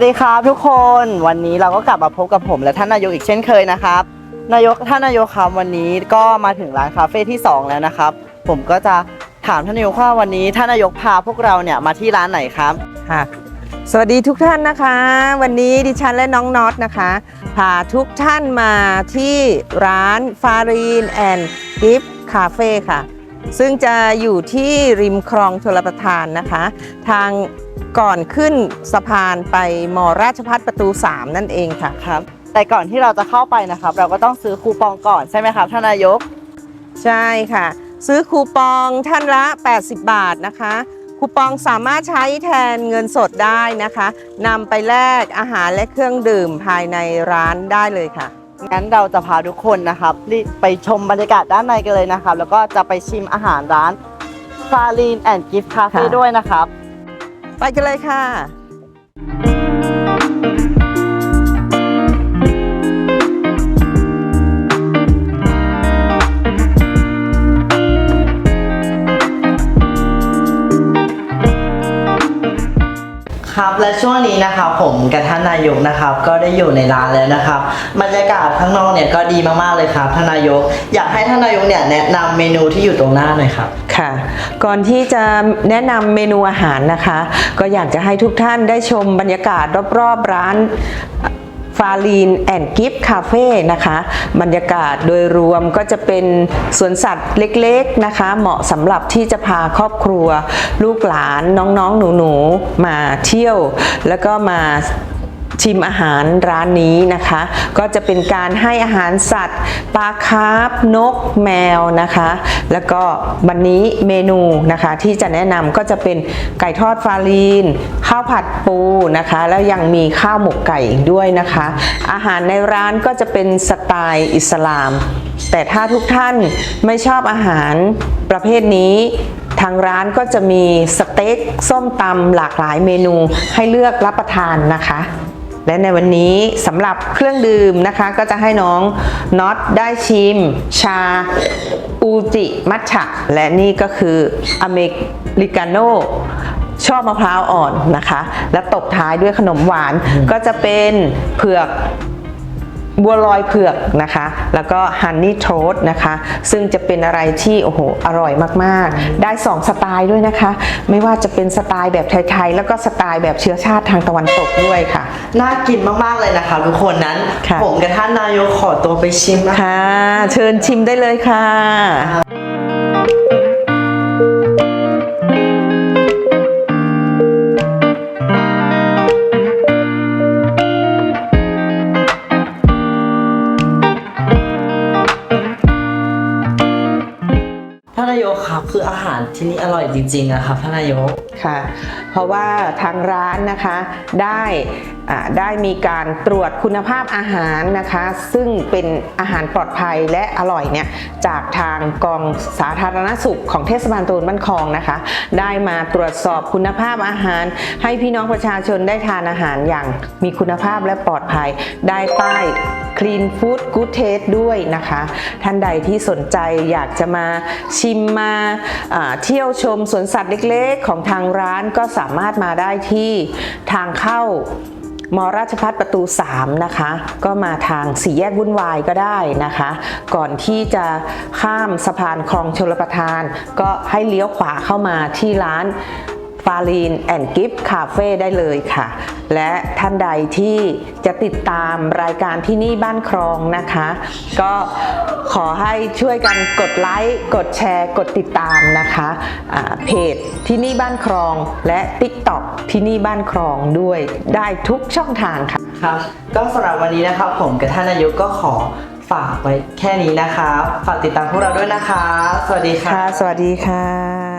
วัสดีครับทุกคนวันนี้เราก็กลับมาพบกับผมและท่านนายกอีกเช่นเคยนะครับ นายกท่านนายกครับวันนี้ก็มาถึงร้านคาเฟ่ที่สองแล้วนะครับ ผมก็จะถามท่านนายกว่าวันนี้ท่านนายกพาพวกเราเนี่ยมาที่ร้านไหนครับค่ะ สวัสดีทุกท่านนะคะ วันนี้ดิฉันและน้องน็อตนะคะพาทุกท่านมาที่ร้านฟารีนแอนด์กิฟต์คาเฟ่ค่ะ ซึ่งจะอยู่ที่ริมคลองชลประทานนะคะ ทางก่อนขึ้นสะพานไปมราชพัฒประตู 3 นั่นเองค่ะครับ แต่ก่อนที่เราจะเข้าไปนะครับ เราก็ต้องซื้อคูปองก่อนใช่ไหมครับท่านนายก ใช่ค่ะ ซื้อคูปองท่านละ 80 บาทนะคะคูปองสามารถใช้แทนเงินสดได้นะคะนำไปแลกอาหารและเครื่องดื่มภายในร้านได้เลยค่ะ งั้นเราจะพาทุกคนนะครับรีบไปชมบรรยากาศด้านในกันเลยนะครับ แล้วก็จะไปชิมอาหารร้านฟารีนแอนด์กิฟต์คาเฟ่ค่ะด้วยนะครับ ไปกันเลยค่ะ ครับและช่วงนี้นะครับผมกับท่านนายกนะครับก็ได้อยู่ในร้านแล้วนะครับบรรยากาศข้างนอกเนี่ยก็ดีมากๆเลยครับท่านนายก อยากให้ท่านนายกเนี่ยแนะนำเมนูที่อยู่ตรงหน้าหน่อยครับค่ะ ก่อนที่จะแนะนำเมนูอาหารนะคะ ก็อยากจะให้ทุกท่านได้ชมบรรยากาศรอบๆร้าน ฟาลีนแอนด์กิฟต์คาเฟ่นะคะบรรยากาศโดยรวมก็จะเป็นสวนสัตว์เล็กๆนะคะ เหมาะสำหรับที่จะพาครอบครัว ลูกหลานน้องๆหนูๆมาเที่ยว แล้วก็มา ชิมอาหารร้านนี้นะคะ ก็จะเป็นการให้อาหารสัตว์ปลาคาร์ฟนกแมวนะคะ แล้วก็วันนี้เมนูนะคะที่จะแนะนำก็จะเป็นไก่ทอดฟารีน ข้าวผัดปูนะคะ แล้วยังมีข้าวหมกไก่ด้วยนะคะ อาหารในร้านก็จะเป็นสไตล์อิสลาม แต่ถ้าทุกท่านไม่ชอบอาหารประเภทนี้ทางร้านก็จะมีสเต็กส้มตำหลากหลายเมนูให้เลือกรับประทานนะคะ และในวันนี้สำหรับเครื่องดื่มนะคะ ก็จะให้น้องน็อตได้ชิม ชาอูจิมัทฉะและนี่ก็คืออเมริกาโน่ชอบมะพร้าวอ่อนนะคะ และตบท้ายด้วยขนมหวานก็จะเป็นเผือก บัวลอยเผือกนะคะ แล้วก็ฮันนี่โทสนะคะ ซึ่งจะเป็นอะไรที่โอ้โหอร่อยมากๆ ได้ 2 สไตล์ด้วยนะคะ ไม่ว่าจะเป็นสไตล์แบบไทยๆ แล้วก็สไตล์แบบเชื้อชาติทางตะวันตกด้วยค่ะ น่ากินมากๆเลยนะครับทุกคนนั้นค่ะผมกับท่านนายกขอตัวไปชิมนะค่ะเชิญชิมได้เลยค่ะายกครับคืออาหารที่นี่อร่อยจริงๆนะครับท่านนายก ค่ะ เพราะว่าทางร้านนะคะได้อ่าได้มีการตรวจคุณภาพอาหารนะคะ ซึ่งเป็นอาหารปลอดภัยและอร่อยเนี่ยจากทางกองสาธารณสุขของเทศบาลตำบลบ้านคลองนะคะ ได้มาตรวจสอบคุณภาพอาหาร ให้พี่น้องประชาชนได้ทานอาหารอย่างมีคุณภาพและปลอดภัยได้ป้าย Clean Food Good Taste ด้วยนะคะ ท่านใดที่สนใจอยากจะมาชิมมาเที่ยวชมสวนสัตว์เล็กๆ ของทางร้านก็สามารถมาได้ที่ทางเข้ามราชพัฒประตู 3 นะคะ ก็มาทางสี่แยกวุ่นวายก็ได้นะคะ ก่อนที่จะข้ามสะพานคลองชลประทาน ก็ให้เลี้ยวขวาเข้ามาที่ร้าน ฟารีนแอนด์กิฟต์คาเฟ่ได้เลยค่ะ และท่านใดที่จะติดตามรายการที่นี่บ้านครองนะคะ ก็ขอให้ช่วยกันกดไลค์ กดแชร์ กดติดตามนะคะอ่าเพจที่นี่บ้านครองและ TikTok ที่นี่บ้านครองด้วยได้ทุกช่องทางค่ะครับ ก็สำหรับวันนี้นะครับผมกับท่านนายกก็ขอฝากไว้แค่นี้นะครับฝากติดตามพวกเราด้วยนะครับสวัสดีครับค่ะ สวัสดีค่ะ